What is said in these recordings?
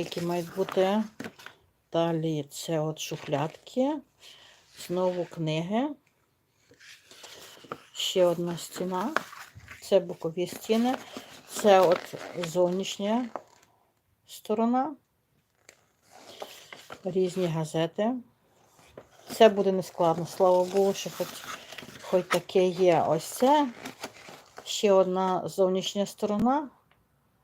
наклейки мають бути. Далі це от шухлядки. Знову книги. Ще одна стіна. Це бокові стіни. Це от зовнішня сторона. Різні газети. Це буде нескладно, слава Богу, що хоч, хоч таке є. Ось це. Ще одна зовнішня сторона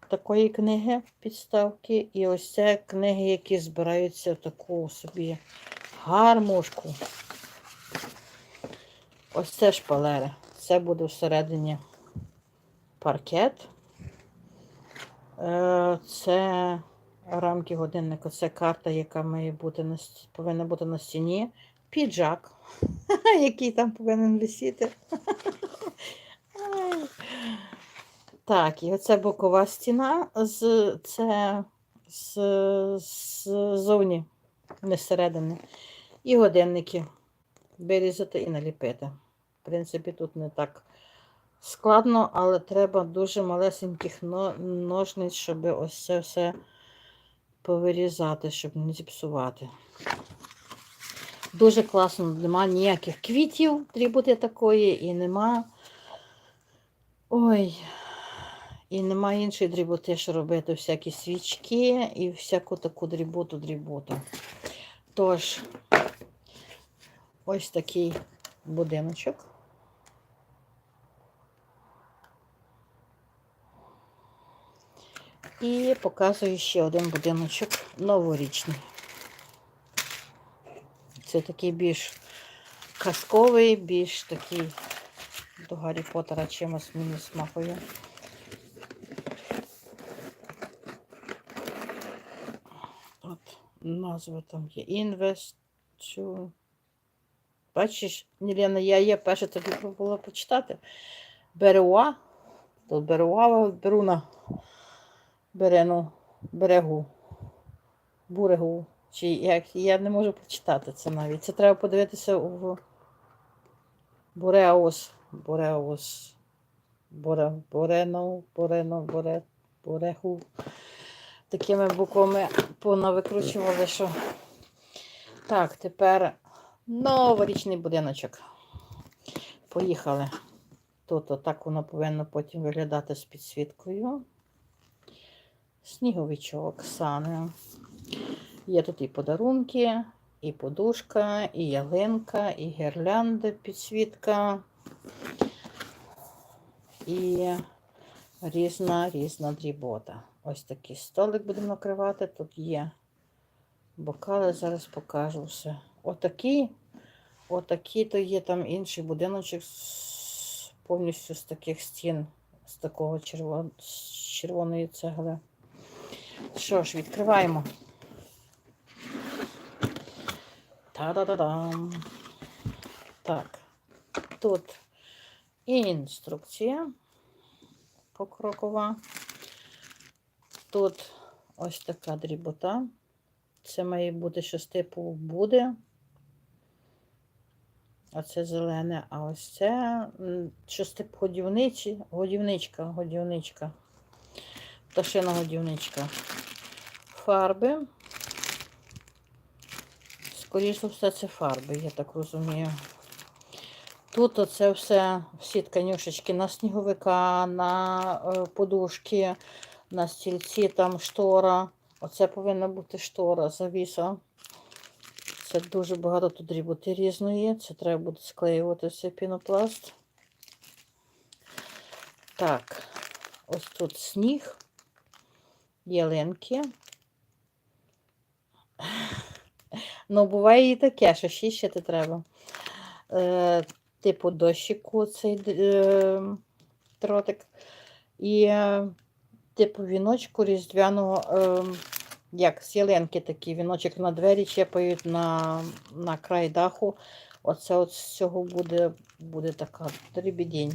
такої книги підставки. І ось це книги, які збираються в таку собі гармошку. Ось це шпалери. Це буде всередині паркет. Е, Це рамки годинника, це карта, яка має бути на, повинна бути на стіні. Піджак, який там повинен висіти. Так, і оце бокова стіна з це з, з зовні, не зсередини. І годинники вирізати і наліпити. В принципі, тут не так складно, але треба дуже малесеньких ножниць, щоб ось це все повирізати, щоб не зіпсувати. Дуже класно, нема ніяких квітів, дріботи такої, і нема. Ой. І нема іншої дріботи, що робити всякі свічки і всяку таку дріботу дріботу. Тож, ось такий будиночок. І показую ще один будиночок новорічний. Це такий більш казковий, більш такий до Гаррі Поттера чимось мені смакує. От назва там є. Інвест. Бачиш, Нілена, я є перше тобі було почитати. Береуа. Тут Береуа, Беруна. Берену, берегу. Бурегу. Чи як я не можу прочитати це навіть. Це треба подивитися у Бореаус. Бореаус. Боре, Борено, Борено, Боре, Бореху. Такими буквами понавикручували, що. Так, тепер новорічний будиночок. Поїхали. Тут отак воно повинно потім виглядати з підсвіткою. Сніговичок, сани. Є тут і подарунки, і подушка, і ялинка, і гірлянди, підсвітка. І різна різна дрібота. Ось такий столик будемо накривати. Тут є бокали, зараз покажу все. Отакі, отакі, то є там інший будиночок з, повністю з таких стін, з такого червон, з червоної цегли. Що ж, відкриваємо. Та-да-да-дам. Так, тут інструкція покрокова. Тут ось така дрібота. Це має бути щось типу буде. А це зелене, а ось це щось типу годівничі, годівничка, годівничка. Пташина годівничка. Фарби. Скоріше все, це фарби, я так розумію. Тут оце все, всі тканюшечки на сніговика, на е, подушки, на стільці, там штора. Оце повинна бути штора, завіса. Це дуже багато тут дріботи різної. Це треба буде склеювати цей пінопласт. Так, ось тут сніг, ялинки. Ну, буває і таке, що чищити треба. Типу дощику цей е, тротик. І е, типу віночку різдвяного, е, як з ялинки такий віночок на двері чепають на, на край даху. Оце от з цього буде, буде така дрібідінь.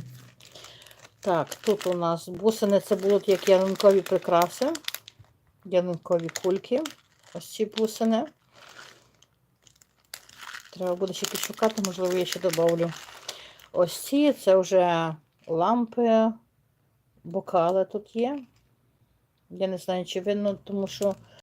Так, тут у нас бусини, це будуть як ялинкові прикраси, ялинкові кульки. Ось ці бусини. Треба буде ще підшукати, можливо, я ще додавлю. Ось ці це вже лампи, бокали тут є. Я не знаю, чи видно, тому що